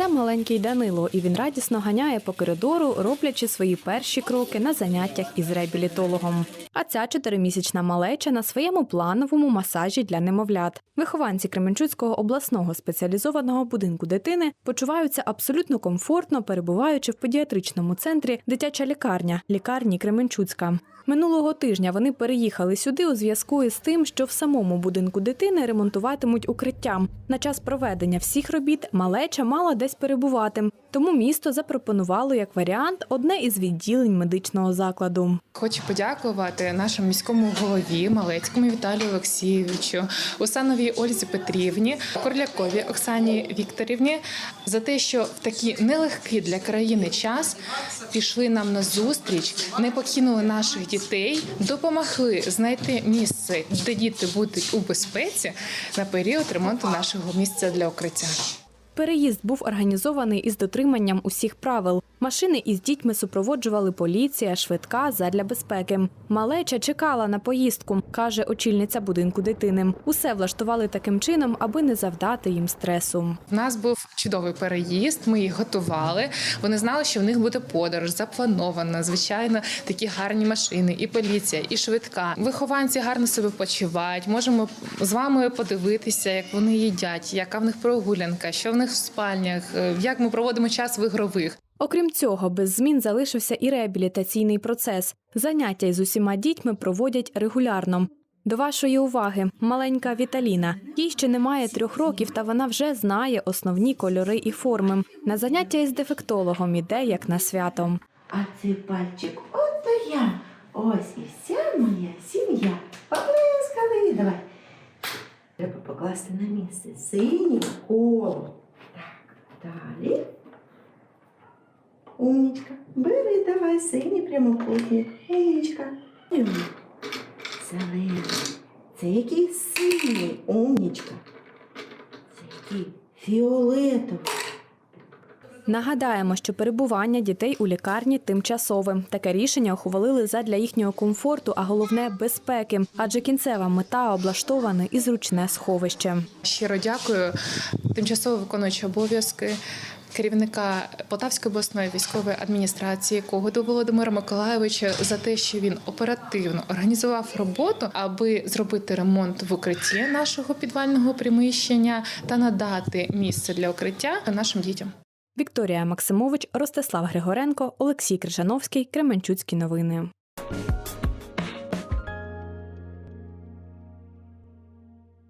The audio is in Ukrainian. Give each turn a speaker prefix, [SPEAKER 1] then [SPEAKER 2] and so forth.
[SPEAKER 1] Це маленький Данило, і він радісно ганяє по коридору, роблячи свої перші кроки на заняттях із реабілітологом. А ця чотиримісячна малеча на своєму плановому масажі для немовлят. Вихованці Кременчуцького обласного спеціалізованого будинку дитини почуваються абсолютно комфортно, перебуваючи в педіатричному центрі дитяча лікарня лікарні Кременчуцька. Минулого тижня вони переїхали сюди у зв'язку із тим, що в самому будинку дитини ремонтуватимуть укриття. На час проведення всіх робіт малеча мала десь перебувати. Тому місто запропонувало як варіант одне із відділень медичного закладу.
[SPEAKER 2] Хочу подякувати нашому міському голові Малецькому Віталію Олексійовичу, Усановій Ользі Петрівні, Корлякові Оксані Вікторівні за те, що в такий нелегкий для країни час пішли нам на зустріч, не покинули наших дітей, допомогли знайти місце, де діти будуть у безпеці на період ремонту нашого місця для укриття.
[SPEAKER 1] Переїзд був організований із дотриманням усіх правил. Машини із дітьми супроводжували поліція, швидка задля безпеки. Малеча чекала на поїздку, каже очільниця будинку дитини. Усе влаштували таким чином, аби не завдати їм стресу.
[SPEAKER 2] У нас був чудовий переїзд. Ми їх готували. Вони знали, що в них буде подорож, запланована. Звичайно, такі гарні машини, і поліція, і швидка. Вихованці гарно себе почувають. Можемо з вами подивитися, як вони їдять, яка в них прогулянка, що в них в спальнях, е, як ми проводимо час в ігрових.
[SPEAKER 1] Окрім цього, без змін залишився і реабілітаційний процес. Заняття із усіма дітьми проводять регулярно. До вашої уваги, маленька Віталіна. Їй ще немає трьох років, та вона вже знає основні кольори і форми. На заняття із дефектологом іде як на свято.
[SPEAKER 3] А цей пальчик от то я. Ось і вся моя сім'я. Поплескали. Давай. Треба покласти на місце синє коло. Далі. Умнічка. Бери, давай синій прямокутник. Умнічка. Умнічка. Зелений. Це який синій. Умнічка. Це який фіолетовий.
[SPEAKER 1] Нагадаємо, що перебування дітей у лікарні тимчасове. Таке рішення ухвалили задля їхнього комфорту, а головне безпеки, адже кінцева мета облаштоване і зручне сховище.
[SPEAKER 2] Щиро дякую тимчасово виконуючи обов'язки. Керівника Полтавської обласної військової адміністрації Когоду Володимира Миколайовича за те, що він оперативно організував роботу, аби зробити ремонт в укритті нашого підвального приміщення та надати місце для укриття нашим дітям.
[SPEAKER 1] Вікторія Максимович, Ростислав Григоренко, Олексій Крижановський, Кременчуцькі новини.